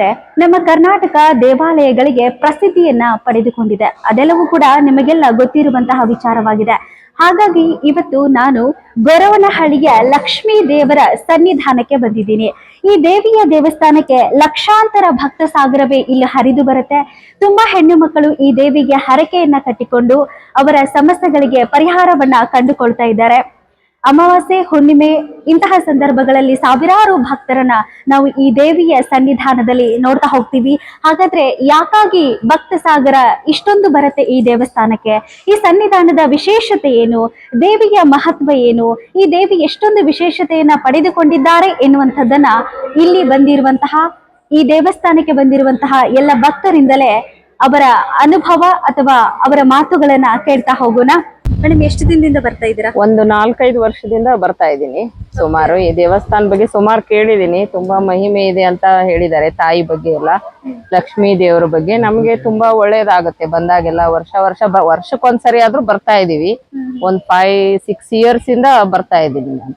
ಅಂತಂದ್ರೆ ನಮ್ಮ ಕರ್ನಾಟಕ ದೇವಾಲಯಗಳಿಗೆ ಪ್ರಸಿದ್ಧಿಯನ್ನ ಪಡೆದುಕೊಂಡಿದೆ. ಅದೆಲ್ಲವೂ ಕೂಡ ನಿಮಗೆಲ್ಲ ಗೊತ್ತಿರುವಂತಹ ವಿಚಾರವಾಗಿದೆ. ಹಾಗಾಗಿ ಇವತ್ತು ನಾನು ಗೊರವನಹಳ್ಳಿಯ ಲಕ್ಷ್ಮೀ ದೇವರ ಸನ್ನಿಧಾನಕ್ಕೆ ಬಂದಿದ್ದೀನಿ. ಈ ದೇವಿಯ ದೇವಸ್ಥಾನಕ್ಕೆ ಲಕ್ಷಾಂತರ ಭಕ್ತ ಸಾಗರವೇ ಇಲ್ಲಿ ಹರಿದು ಬರುತ್ತೆ. ತುಂಬಾ ಹೆಣ್ಣು ಮಕ್ಕಳು ಈ ದೇವಿಗೆ ಹರಕೆಯನ್ನ ಕಟ್ಟಿಕೊಂಡು ಅವರ ಸಮಸ್ಯೆಗಳಿಗೆ ಪರಿಹಾರವನ್ನ ಕಂಡುಕೊಳ್ತಾ ಇದ್ದಾರೆ. ಅಮಾವಾಸ್ಯೆ, ಹುಣ್ಣಿಮೆ ಇಂತಹ ಸಂದರ್ಭಗಳಲ್ಲಿ ಸಾವಿರಾರು ಭಕ್ತರನ್ನ ನಾವು ಈ ದೇವಿಯ ಸನ್ನಿಧಾನದಲ್ಲಿ ನೋಡ್ತಾ ಹೋಗ್ತೀವಿ. ಹಾಗಾದ್ರೆ ಯಾಕಾಗಿ ಭಕ್ತ ಸಾಗರ ಇಷ್ಟೊಂದು ಬರುತ್ತೆ ಈ ದೇವಸ್ಥಾನಕ್ಕೆ? ಈ ಸನ್ನಿಧಾನದ ವಿಶೇಷತೆ ಏನು? ದೇವಿಯ ಮಹತ್ವ ಏನು? ಈ ದೇವಿ ಎಷ್ಟೊಂದು ವಿಶೇಷತೆಯನ್ನ ಪಡೆದುಕೊಂಡಿದ್ದಾರೆ ಎನ್ನುವಂಥದ್ದನ್ನ ಇಲ್ಲಿ ಬಂದಿರುವಂತಹ, ಈ ದೇವಸ್ಥಾನಕ್ಕೆ ಬಂದಿರುವಂತಹ ಎಲ್ಲ ಭಕ್ತರಿಂದಲೇ ಅವರ ಅನುಭವ ಅಥವಾ ಅವರ ಮಾತುಗಳನ್ನ ಕೇಳ್ತಾ ಹೋಗೋಣ. ಮೇಡಮ್ ಎಷ್ಟು ದಿನದಿಂದ ಬರ್ತಾ ಇದ್ದೀರಾ? ಒಂದು ನಾಲ್ಕೈದು ವರ್ಷದಿಂದ ಬರ್ತಾ ಇದ್ದೀನಿ. ಸುಮಾರು ಈ ದೇವಸ್ಥಾನ ಬಗ್ಗೆ ಸುಮಾರು ಕೇಳಿದೀನಿ ತುಂಬಾ ಮಹಿಮೆ ಇದೆ ಅಂತ ಹೇಳಿದ್ದಾರೆ ತಾಯಿ ಬಗ್ಗೆ ಎಲ್ಲ. ಲಕ್ಷ್ಮೀ ದೇವರ ಬಗ್ಗೆ. ನಮ್ಗೆ ತುಂಬಾ ಒಳ್ಳೇದಾಗುತ್ತೆ. ಬಂದಾಗೆಲ್ಲ ವರ್ಷ ವರ್ಷ ವರ್ಷಕ್ಕೊಂದ್ಸರಿ ಆದ್ರೂ ಬರ್ತಾ ಇದೀವಿ ಒಂದ್ ಫೈವ್ ಸಿಕ್ಸ್ ಇಯರ್ಸ್ ಇಂದ ಬರ್ತಾ ಇದ್ದೀನಿ ನಾನು.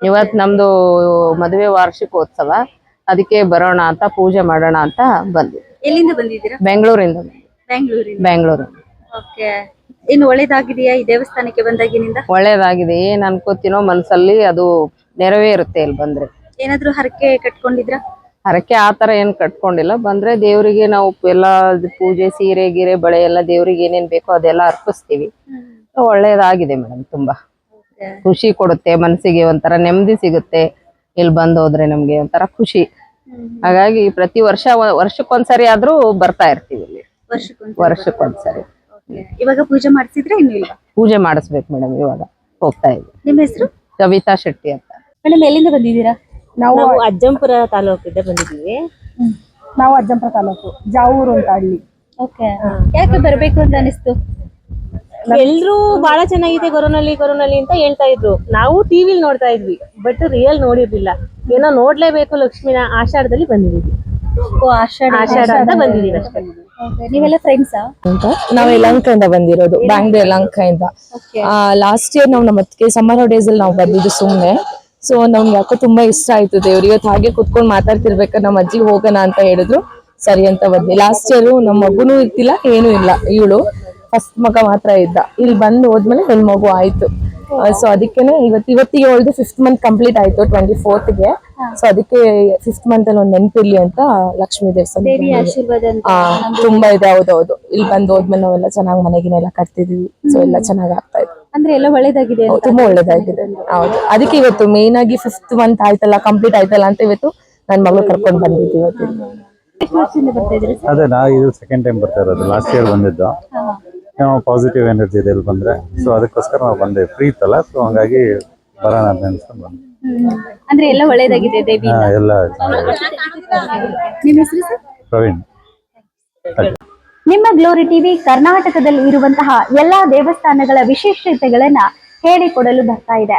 ಇವತ್ ನಮ್ದು ಮದುವೆ ವಾರ್ಷಿಕೋತ್ಸವ. ಅದಕ್ಕೆ ಬರೋಣ ಅಂತ ಪೂಜೆ ಮಾಡೋಣ ಅಂತ ಬಂದಿದ್ದೀನಿ. ಎಲ್ಲಿಂದ ಬಂದಿದ್ದೀರಾ? ಬೆಂಗಳೂರಿಂದ ಬೆಂಗಳೂರಿಂದ. ಬೆಂಗಳೂರು. ಓಕೆ ಇನ್ನು ಒಳ್ಳೇದಾಗಿದೆಯಾ ಈ ದೇವಸ್ಥಾನಕ್ಕೆ ಬಂದಾಗಿನಿಂದ? ಒಳ್ಳೇದಾಗಿದೆ. ಏನ್ ಅನ್ಕೋತೀನೋ ಮನ್ಸಲ್ಲಿ ಅದು ನೆರವೇರುತ್ತೆ ಇಲ್ಲಿ ಬಂದ್ರೆ. ಏನಾದ್ರೂ ಹರಕೆ ಕಟ್ಕೊಂಡಿದ್ರಾ? ಹರಕೆ ಆ ತರ ಏನ್ ಕಟ್ಕೊಂಡಿಲ್ಲ. ಬಂದ್ರೆ ದೇವರಿಗೆ ನಾವು ಎಲ್ಲ ಪೂಜೆ ಸೀರೆ ಗೀರೆ ಬಳೆ ಎಲ್ಲ ದೇವ್ರಿಗೆ ಏನೇನ್ ಬೇಕೋ ಅದೆಲ್ಲ ಅರ್ಪಿಸ್ತೀವಿ. ಒಳ್ಳೇದಾಗಿದೆ ಮೇಡಮ್ ತುಂಬಾ. ಖುಷಿ ಕೊಡುತ್ತೆ ಮನಸ್ಸಿಗೆ ಒಂಥರ ನೆಮ್ಮದಿ ಸಿಗುತ್ತೆ ಇಲ್ಲಿ ಬಂದ್ ಹೋದ್ರೆ ನಮ್ಗೆ ಒಂಥರ ಖುಷಿ. ಹಾಗಾಗಿ ಪ್ರತಿ ವರ್ಷ ವರ್ಷಕ್ಕೊಂದ್ಸರಿ ಆದ್ರೂ ಬರ್ತಾ ಇರ್ತೀವಿ ಇಲ್ಲಿ. ವರ್ಷಕ್ಕೊಂದು ವರ್ಷಕ್ಕೊಂದ್ಸರಿ. ಇವಾಗ ಪೂಜೆ ಮಾಡಿಸಿದ್ರೆ ಇನ್ನು ಇಲ್ವಾ? ಪೂಜೆ ಮಾಡಿಸ್ಬೇಕು ಮೇಡಮ್ ಇವಾಗ ಹೋಗ್ತಾ ಇದ್ವಿ. ನಿಮ್ಮ ಹೆಸರು? ಕವಿತಾ ಶೆಟ್ಟಿ ಅಂತ. ಮೇಡಮ್ ಎಲ್ಲಿಂದ ಬಂದಿದ್ದೀರಾ? ನಾವು ಅಜ್ಜಂಪುರ ತಾಲೂಕಿಂದ ಬಂದಿದ್ದೀವಿ. ನಾವು ಅಜ್ಜಂಪುರ ತಾಲೂಕು ಜಾವೂರು ಅಂತ ಹಳ್ಳಿ. ಓಕೆ. ಯಾಕೆ ಬರ್ಬೇಕು ಅಂತ ಅನಿಸ್ತು? ಎಲ್ರು ಬಹಳ ಚೆನ್ನಾಗಿದೆ ಕೊರೋನಲ್ಲಿ ಕೊರೋನಲ್ಲಿ ಅಂತ ಹೇಳ್ತಾ ಇದ್ರು. ನಾವು ಟಿವಿಲಿ ನೋಡ್ತಾ ಇದ್ವಿ ಬಟ್ ರಿಯಲ್ ನೋಡಿರ್ಲಿಲ್ಲ. ಏನೋ ನೋಡ್ಲೇಬೇಕು ಲಕ್ಷ್ಮಿನ ಆಷಾಢದಲ್ಲಿ ಬಂದಿದ್ದೀವಿ. ಆಷಾಢ. ಅಂತ ಬಂದಿದ್ದೀವಿ ಅಷ್ಟೇ. Okay. ನೀವೆಲ್ಲ ಫ್ರೆಂಡ್ಸಾ ಅಂತ ನಾವು ಯಲಂಕದಿಂದ ಬಂದಿರೋದು ಬ್ಯಾಂಗ್ಳೂರ್ ಲಾಸ್ಟ್ ಇಯರ್ ನಾವು ನಮ್ಮ ಅದಕ್ಕೆ ಸಮ್ಮರ್ ಹಾಲಿಡೇಸ್ ಅಲ್ಲಿ ನಾವು ಬಂದಿದ್ದು ಸುಮ್ನೆ. ಸೊ ನಮ್ಗೆ ಯಾಕೋ ತುಂಬಾ ಇಷ್ಟ ಆಯ್ತು ದೇವ್ರು ಇವತ್ತು ಹಾಗೆ ಕುತ್ಕೊಂಡು ಮಾತಾಡ್ತಿರ್ಬೇಕು ನಮ್ಮ ಅಜ್ಜಿ ಹೋಗೋಣ ಅಂತ ಹೇಳಿದ್ರು. ಸರಿ ಅಂತ ಬಂದ್ವಿ. ಲಾಸ್ಟ್ ಇಯರ್ ನಮ್ಮ ಮಗುನೂ ಇರ್ತಿಲ್ಲ ಏನೂ ಇಲ್ಲ. ಇವಳು ಫಸ್ಟ್ ಮಗ ಮಾತ್ರ ಇದ್ದ. ಇಲ್ಲಿ ಬಂದು ಹೋದ್ಮೇಲೆ ನನ್ನ ಮಗು ಆಯ್ತು. ಸೊ ಅದಕ್ಕೇನೆ ಇವತ್ತು ಇವತ್ತಿಗೆ ಅವಳದು ಫಿಫ್ತ್ ಮಂತ್ ಕಂಪ್ಲೀಟ್ ಆಯ್ತು ಟ್ವೆಂಟಿ ಗೆ. ಸೊ ಅದಕ್ಕೆ ಫಿಫ್ತ್ ಮಂತ್ ಅಲ್ಲಿ ಒಂದು ನೆನಪಿರ್ಲಿ ಅಂತ ಲಕ್ಷ್ಮೀ ದೇವಸ್ಥಾನ ಆಶೀರ್ವಾದ ಅಂತ ಆ ತುಂಬಾ ಇದೆ ಹೌದೌದು. ಇಲ್ಲಿ ಬಂದು ಹೋದ್ಮೇಲೆ ನಾವೆಲ್ಲ ಚೆನ್ನಾಗಿ ಮನೆಗಿನೆಲ್ಲ ಕಟ್ತಿದೀವಿ. ಸೊ ಎಲ್ಲ ಚೆನ್ನಾಗಿ ಆಗ್ತಾ ಇದೆ. ಅಂದ್ರೆ ಎಲ್ಲ ಒಳ್ಳೇದಾಗಿದೆ ತುಂಬಾ ಒಳ್ಳೇದಾಗಿದೆ. ಹೌದು. ಅದಕ್ಕೆ ಇವತ್ತು ಮೇನ್ ಆಗಿ ಫಿಫ್ತ್ ಮಂತ್ ಆಯ್ತಲ್ಲ ಕಂಪ್ಲೀಟ್ ಆಯ್ತಲ್ಲ ಅಂತ ಇವತ್ತು ನನ್ ಮಗಳು ಕರ್ಕೊಂಡು ಬಂದಿದ್ವಿ ಇವತ್ತು ಅದೇ ನಾ ಇದು ಸೆಕೆಂಡ್ ಟೈಮ್ ಬರ್ತಾ ಇರೋದು. ಲಾಸ್ಟ್ ಇಯರ್ ಬಂದಿದ್ದು. ನಾವು ಪಾಸಿಟಿವ್ ಎನರ್ಜಿ ಇದೆ ಇಲ್ಲಿ ಬಂದ್ರೆ. ಸೊ ಅದಕ್ಕೋಸ್ಕರ ನಾವು ಬಂದೆ. ಫ್ರೀ ಇತ್ತಲ್ಲ ಸೊ ಹಂಗಾಗಿ ಬರೋಣ ಅಂತ ಅನ್ಸ್ಕೊಂಡು ಬಂದೆ. ಅಂದ್ರೆ ಎಲ್ಲ ಒಳ್ಳೇದಾಗಿದೆ ದೇವಿ ಹಾ, ಎಲ್ಲ ನಿಮ್ಮ ಹೆಸರು ಸರ್? ಪ್ರವೀಣ್. ನಿಮ್ಮ ಗ್ಲೋರಿ ಟಿವಿ ಕರ್ನಾಟಕದಲ್ಲಿ ಇರುವಂತಹ ಎಲ್ಲಾ ದೇವಸ್ಥಾನಗಳ ವಿಶೇಷತೆಗಳನ್ನ ಹೇಳಿಕೊಡಲು ಬರ್ತಾ ಇದೆ.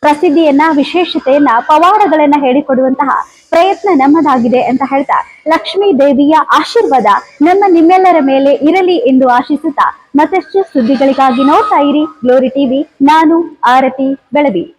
ಪ್ರಸಿದ್ಧಿಯನ್ನ, ವಿಶೇಷತೆಯನ್ನ, ಪವಾಡಗಳನ್ನ ಹೇಳಿಕೊಡುವಂತಹ ಪ್ರಯತ್ನ ನಮ್ಮದಾಗಿದೆ ಅಂತ ಹೇಳ್ತಾ ಲಕ್ಷ್ಮೀ ದೇವಿಯ ಆಶೀರ್ವಾದ ನಮ್ಮ ನಿಮ್ಮೆಲ್ಲರ ಮೇಲೆ ಇರಲಿ ಎಂದು ಆಶಿಸುತ್ತಾ ಮತ್ತಷ್ಟು ಸುದ್ದಿಗಳಿಗಾಗಿ ನೋಡ್ತಾ ಇರಿ. ಗ್ಲೋರಿ ಟಿವಿ, ನಾನು ಆರತಿ ಬೆಳವಿ.